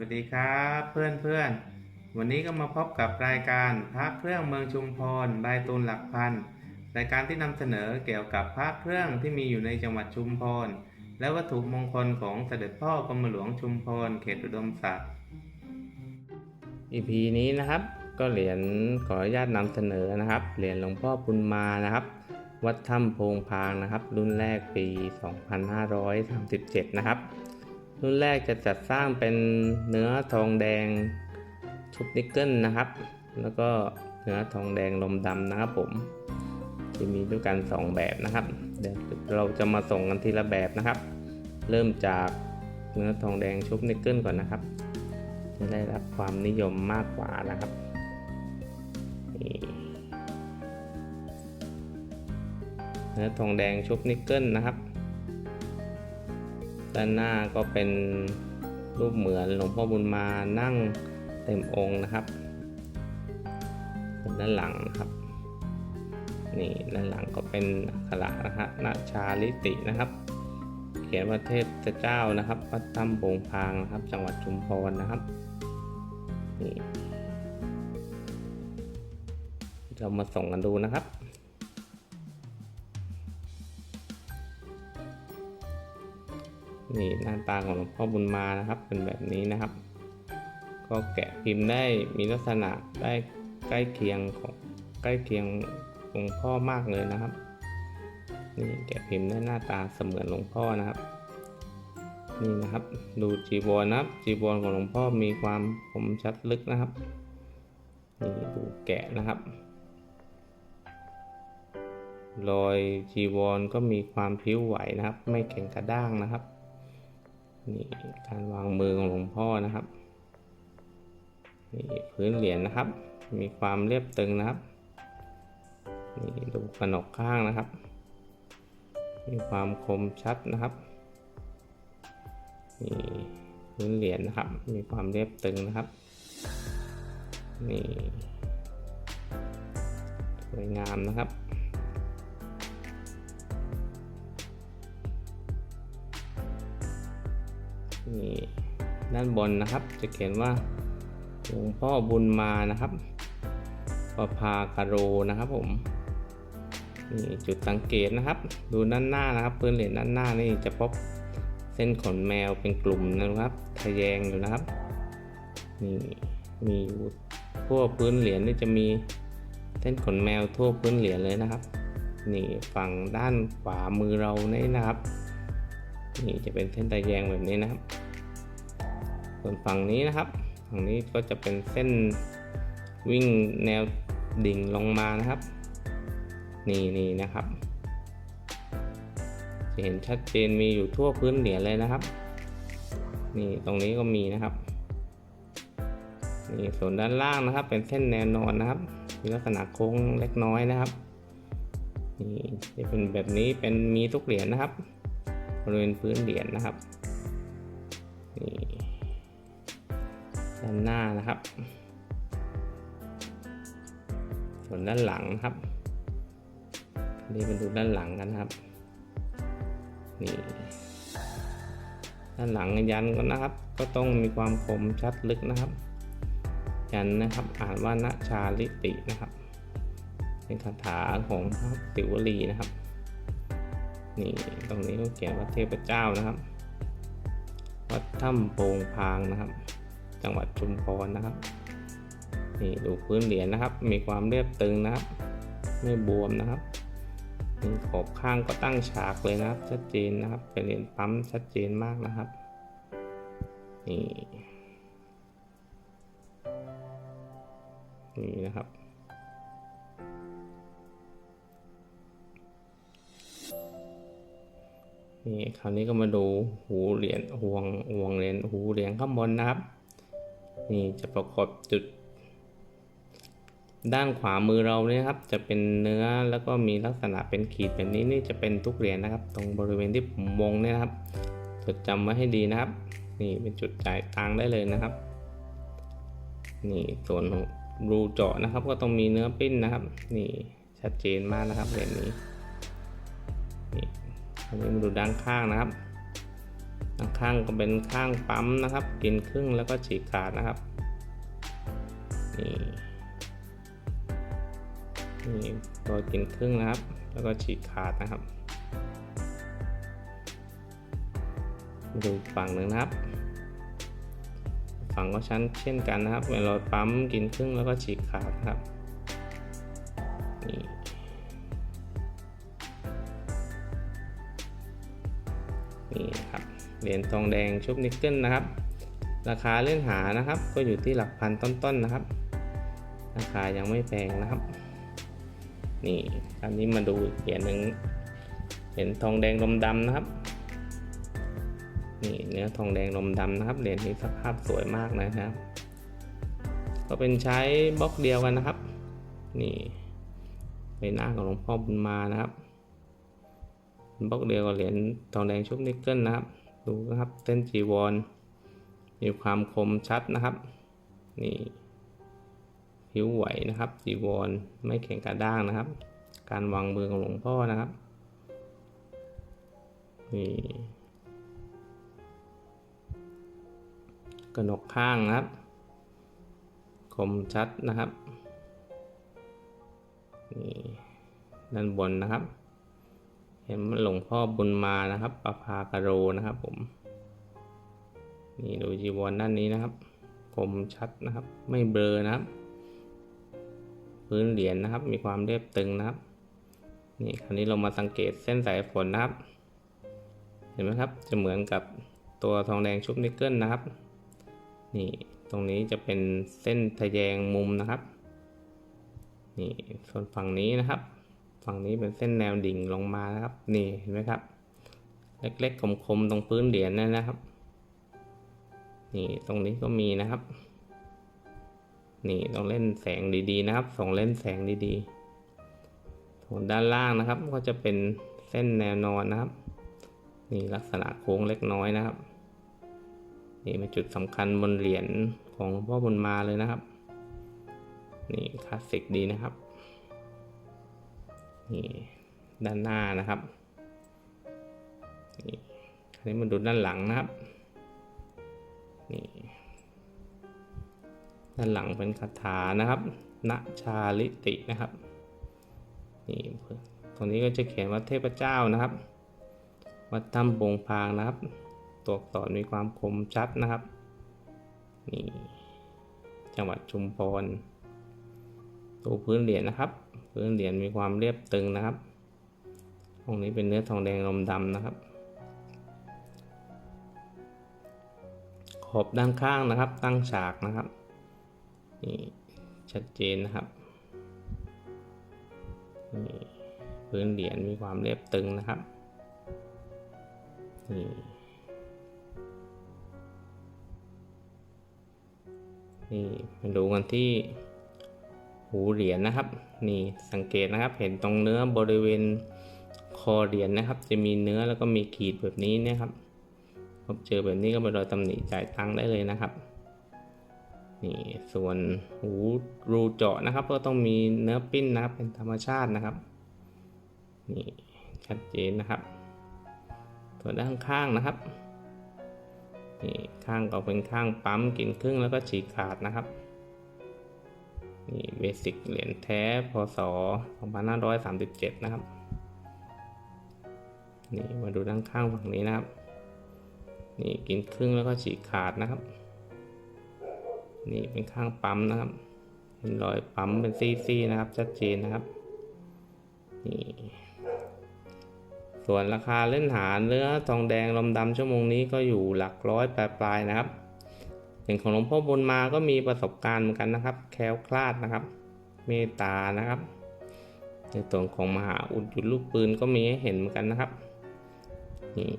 วัสดีครับเพื่อนเพื่อนวันนี้ก็มาพบกับรายการพระเครื่องเมืองชุมพรใบตูนหลักพันรายการที่นำเสนอเกี่ยวกับพระเครื่องที่มีอยู่ในจังหวัดชุมพรและวัตถุมงคลของเสด็จพ่อกรมหลวงชุมพรเขตอุดมศักดิ์ EP นี้นะครับ ก็เหรียญขออนุญาตนำเสนอนะครับเหรียญหลวงพ่อปุณมานะครับ วัดถ้ำโพงพางนะครับ รุ่นแรกปี 2537 นะครับ รุ่นแรกจะจัดสร้างเป็นเนื้อทองแดงชุบนิกเกิลนะครับ แล้วก็เนื้อทองแดงลมดำนะครับผมจะมีด้วยกัน 2 แบบนะครับ เดี๋ยวเราจะมาส่งกันทีละแบบนะครับ เริ่มจากเนื้อทองแดงชุบนิกเกิลก่อนนะครับจะได้รับความนิยมมากกว่านะครับเนื้อทองแดงชุบนิกเกิลนะครับ ด้านหน้าก็เป็นรูปเหมือนหลวงพ่อบุญมานั่งเต็มองค์นะครับส่วนด้านหลังนะครับนี่ด้านหลังก็เป็นอักขระนะฮะนาชาลิตินะครับ เขียนว่าเทพเจ้านะครับวัดถ้ำโป่งพางนะครับ จังหวัดชุมพรนะครับนี่เรามาส่งกันดูนะครับ นี่หน้าตาของหลวงพ่อบุญมานะครับ เป็นแบบนี้นะครับ ก็แกะพิมพ์ได้มีลักษณะได้ใกล้เคียงของใกล้เคียงหลวงพ่อมากเลยนะครับนี่แกะพิมพ์ได้หน้าตาเสมือนหลวงพ่อนะครับนี่นะครับ ดูจีวรนะครับจีวรของหลวงพ่อมีความคมชัดลึกนะครับนี่ดูแกะนะครับรอยจีวรก็มีความพิ้วไหวนะครับ ไม่แข็งกระด้างนะครับ นี่การวางมือของหลวงพ่อนะครับนี่พื้นเหรียญนะครับ มีความเรียบตึงนะครับนี่ดูขนกข้างนะครับ มีความคมชัดนะครับนี่พื้นเหรียญนะครับ มีความเรียบตึงนะครับนี่สวยงามนะครับ นี่ด้านบนนะครับจะเขียนว่าหลวงพ่อบุญมานะครับประภากโรนะครับผมนี่จุดสังเกตนะครับ ดูด้านหน้านะครับพื้นเหรียญด้านหน้านี่จะพบเส้นขนแมวเป็นกลุ่มนะครับทะแยงอยู่นะครับนี่มีทั่วพื้นเหรียญนี่จะมีเส้นขนแมวทั่วพื้นเหรียญเลยนะครับนี่ฝั่งด้านขวามือเรานี่นะครับ นี่จะเป็นเส้นตะแยงแบบนี้นะครับ ส่วนฝั่งนี้นะครับ ฝั่งนี้ก็จะเป็นเส้นวิ่งแนวดิ่งลงมานะครับ นี่นี่นะครับ จะเห็นชัดเจนมีอยู่ทั่วพื้นเหรียญเลยนะครับ นี่ตรงนี้ก็มีนะครับนี่ส่วนด้านล่างนะครับ เป็นเส้นแนวนอนนะครับ มีลักษณะโค้งเล็กน้อยนะครับนี่จะเป็นแบบนี้เป็นมีทุกเหรียญนะครับบ ริเวณพื้นเหรียญนะครับนี่ด้านหน้านะครับ ส่วนด้านหลังนะครับนี่มาดูด้านหลังกันนะครับนี่ด้านหลังยันก็นะครับ ก็ต้องมีความคมชัดลึกนะครับ ยันนะครับอ่านว่าณชาลิตินะครับ เป็นคาถาของพระติวลีนะครับ นี่ตรงนี้ก็เขียนว่าเทพเจ้านะครับ วัดถ้ำโพงพางนะครับ จังหวัดชุมพรนะครับนี่ดูพื้นเหรียญนะครับ มีความเรียบตึงนะครับ ไม่บวมนะครับนี่ขอบข้างก็ตั้งฉากเลยนะครับ ชัดเจนนะครับ เป็นเหรียญปั๊มชัดเจนมากนะครับนี่นี่นะครับ นี่คราวนี้ก็มาดูหูเหรียญห่วงห่วงเหรียญหูเหรียญข้างบนนะครับ นี่จะประกอบจุด ด้านขวามือเราเนี่ยครับ จะเป็นเนื้อแล้วก็มีลักษณะเป็นขีดแบบนี้นี่จะเป็นทุกเหรียญนะครับ ตรงบริเวณที่ผมวงเนี่ยครับจดจำไว้ให้ดีนะครับ นี่เป็นจุดจ่ายตังค์ได้เลยนะครับ นี่ส่วนรูเจาะนะครับ ก็ต้องมีเนื้อปิ้นนะครับ นี่ชัดเจนมากนะครับเหรียญนี้นี่ อันนี้มาดูด้านข้างนะครับข้างก็เป็นข้างปั๊มนะครับ กินครึ่งแล้วก็ฉีกขาดนะครับนี่นี่ตัวกินครึ่งนะครับ แล้วก็ฉีกขาดนะครับมาดูฝั่งหนึ่งนะครับ ฝั่งก็ชั้นเช่นกันนะครับเป็นรอยปั๊มกินครึ่งแล้วก็ฉีกขาดนะครับนี่ นี่ครับเหรียญทองแดงชุบนิกเกิลนะครับ ราคาเล่อนหานะครับ ก็อยู่ที่หลักพันต้นๆนะครับ ราคายังไม่แพงนะครับ นี่อันนี้มาดูเหรียญหนึ่งเหรียญทองแดงลมดำนะครับนี่เนื้อทองแดงลมดำนะครับเหรียญนี้สภาพสวยมากนะครับ ก็เป็นใช้บล็อกเดียวกันนะครับ นี่ใบหน้าของหลวงพ่อบุญมานะครับ บล็อกเดียวกับเหรียญทองแดงชุบนิกเกิลนะครับ ดูนะครับเส้นจีวรมีความคมชัดนะครับ นี่ผิวไหวนะครับจีวรไม่แข็งกระด้างนะครับ การวางมือของหลวงพ่อนะครับนี่กระหนกข้างนะครับ คมชัดนะครับนี่ด้านบนนะครับ เห็นหลวงพ่อบุญมานะครับประภากโรนะครับ ผม นี่ดูจีวรด้านนี้นะครับคมชัดนะครับ ไม่เบลอนะครับ พื้นเหรียญนะครับ มีความเรียบตึงนะครับ นี่คราวนี้เรามาสังเกตเส้นสายฝนนะครับ เห็นไหมครับ จะเหมือนกับตัวทองแดงชุบนิกเกิลนะครับ นี่ตรงนี้จะเป็นเส้นทะแยงมุมนะครับ นี่ส่วนฝั่งนี้นะครับ ฝั่งนี้เป็นเส้นแนวดิ่งลงมานะครับ นี่เห็นไหมครับ เล็กๆคมๆตรงพื้นเหรียญนั่นนะครับ นี่ตรงนี้ก็มีนะครับ นี่ต้องเล่นแสงดีๆนะครับ ส่องเล่นแสงดีๆส่วนด้านล่างนะครับ ก็จะเป็นเส้นแนวนอนนะครับ นี่ลักษณะโค้งเล็กน้อยนะครับ นี่เป็นจุดสำคัญบนเหรียญของหลวงพ่อบุญมาเลยนะครับ นี่คลาสสิกดีนะครับ นี่ด้านหน้านะครับนี่อันนี้มาดูด้านหลังนะครับนี่ด้านหลังเป็นคาถานะครับณชาลิตินะครับนี่ตรงนี้ก็จะเขียนว่าเทพเจ้านะครับ วัดถ้ำโปงพางนะครับ ตัวอักษรมีความคมชัดนะครับนี่จังหวัดชุมพรตัวพื้นเหรียญนะครับ พื้นเหรียญมีความเรียบตึงนะครับตรงนี้เป็นเนื้อทองแดงลมดำนะครับ ขอบด้านข้างนะครับ ตั้งฉากนะครับนี่ชัดเจนนะครับนี่พื้นเหรียญมีความเรียบตึงนะครับนี่นี่มาดูกันที่ หูเหรียญนะครับ นี่สังเกตนะครับ เห็นตรงเนื้อบริเวณคอเหรียญนะครับ จะมีเนื้อแล้วก็มีขีดแบบนี้นะครับพบเจอแบบนี้ก็เป็นรอยตำหนิจ่ายตังค์ได้เลยนะครับนี่ส่วนหูรูเจาะนะครับ ก็ต้องมีเนื้อปิ้นนะครับ เป็นธรรมชาตินะครับนี่ชัดเจนนะครับ ส่วนด้านข้างนะครับนี่ข้างก็เป็นข้างปั๊มกินครึ่งแล้วก็ฉีกขาดนะครับ นี่เบสิกเหรียญแท้ พศ 2537 นะครับ นี่มาดูด้านข้างฝั่งนี้นะครับ นี่กินครึ่งแล้วก็ฉีกขาดนะครับ นี่เป็นข้างปั๊มนะครับเห็นรอยปั๊มเป็นซี่ๆนะครับ ชัดเจนนะครับ นี่ ส่วนราคาเล่นหาเนื้อทองแดงลมดำชั่วโมงนี้ก็อยู่หลักร้อยปลายๆนะครับ อย่างของหลวงพ่อบุญมาก็มีประสบการณ์เหมือนกันนะครับ แคล้วคลาดนะครับ เมตตานะครับในส่วนของมหาอุดหยุดลูกปืนก็มีให้เห็นเหมือนกันนะครับนี่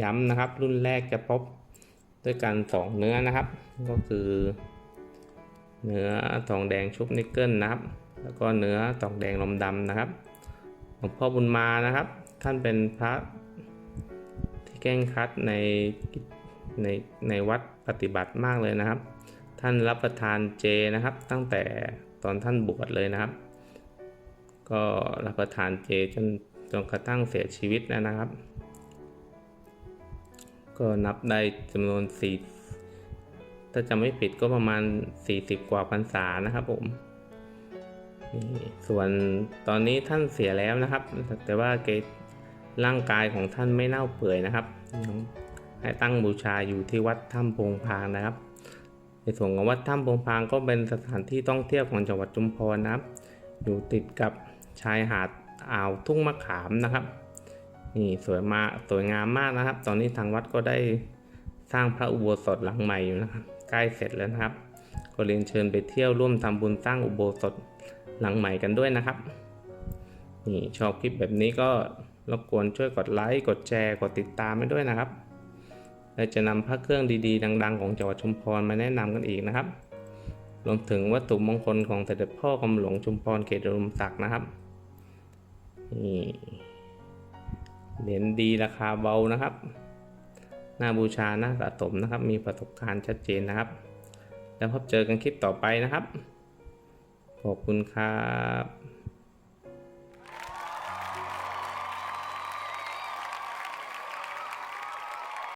ย้ำนะครับ รุ่นแรกจะพบด้วยกันสองเนื้อนะครับ ก็คือเนื้อทองแดงชุบนิกเกิลนะครับ แล้วก็เนื้อทองแดงลมดำนะครับหลวงพ่อบุญมานะครับ ท่านเป็นพระ แก้งครัดในในในวัดปฏิบัติมากเลยนะครับ ท่านรับประทานเจนะครับ ตั้งแต่ตอนท่านบวชเลยนะครับ ก็รับประทานเจจนจนกระทั่งเสียชีวิตนะครับ ก็นับได้จำนวนสี่ถ้าจำไม่ผิดก็ประมาณ 40 กว่าพรรษานะครับผมนี่ส่วนตอนนี้ท่านเสียแล้วนะครับ แต่ว่าเก ร่างกายของท่านไม่เน่าเปื่อยนะครับ ให้ตั้งบูชาอยู่ที่วัดถ้ำโพงพางนะครับ ในส่วนของวัดถ้ำโพงพางก็เป็นสถานที่ท่องเที่ยวของจังหวัดชุมพรนะครับ อยู่ติดกับชายหาดอ่าวทุ่งมะขามนะครับนี่สวยมากสวยงามมากนะครับ ตอนนี้ทางวัดก็ได้สร้างพระอุโบสถหลังใหม่อยู่นะครับใกล้เสร็จแล้วนะครับ ก็เรียนเชิญไปเที่ยวร่วมทำบุญสร้างอุโบสถหลังใหม่กันด้วยนะครับนี่ชอบคลิปแบบนี้ก็ รบกวนช่วยกดไลค์ กดแชร์ กดติดตามให้ด้วยนะครับ และจะนำพระเครื่องดีๆ ดัง ๆ ของจังหวัดชุมพรมาแนะนำกันอีกนะครับ รวมถึงวัตถุมงคลของเสด็จพ่อกรมหลวงชุมพรเขตอุมศักดิ์นะครับนี่เหรียญดีราคาเบานะครับน้าบูชาน้าสะสมนะครับ มีประสบการณ์ชัดเจนนะครับ แล้วพบเจอกันคลิปต่อไปนะครับ ขอบคุณครับ